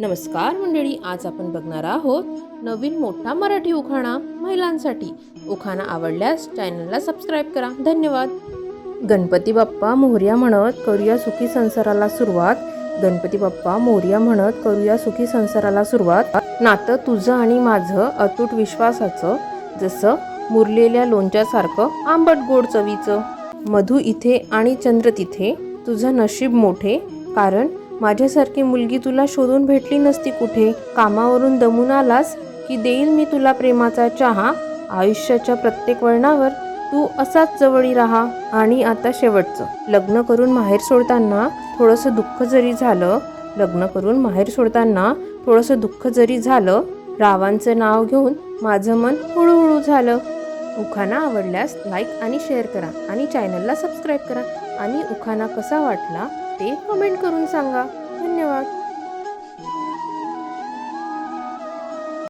नमस्कार मंडळी आज आपण बघणार आहोत नवीन मोठा मराठी उखाणा महिलांसाठी. उखाणा आवडल्यास चॅनलला सबस्क्राईब करा. धन्यवाद. गणपती बाप्पा मोर्या म्हणत करूया सुखी संसाराला सुरुवात. गणपती बाप्पा मोर्या म्हणत करूया सुखी संसाराला सुरुवात. नातं तुझं आणि माझं अतूट विश्वासाचं जसं मुरलेल्या लोणच्यासारखं आंबट गोड चवीचं. मधू इथे आणि चंद्र तिथे तुझं नशीब मोठे कारण माझ्यासारखी मुलगी तुला शोधून भेटली नसती कुठे? कामावरून दमून आलास की देईल मी तुला प्रेमाचा चहा? आयुष्याच्या प्रत्येक वळणावर तू असाच जवळी राहा. आणि आता शेवटचं. लग्न करून माहेर सोडताना थोडंसं दुःख जरी झालं लग्न करून माहेर सोडताना थोडंसं दुःख जरी झालं रावांचं नाव घेऊन माझं मन हळूहळू झालं. उखाणा आवडल्यास लाईक आणि शेअर करा आणि चॅनलला सबस्क्राईब करा. आणि उखाणा कसा वाटला ते कमेंट करून सांगा. धन्यवाद.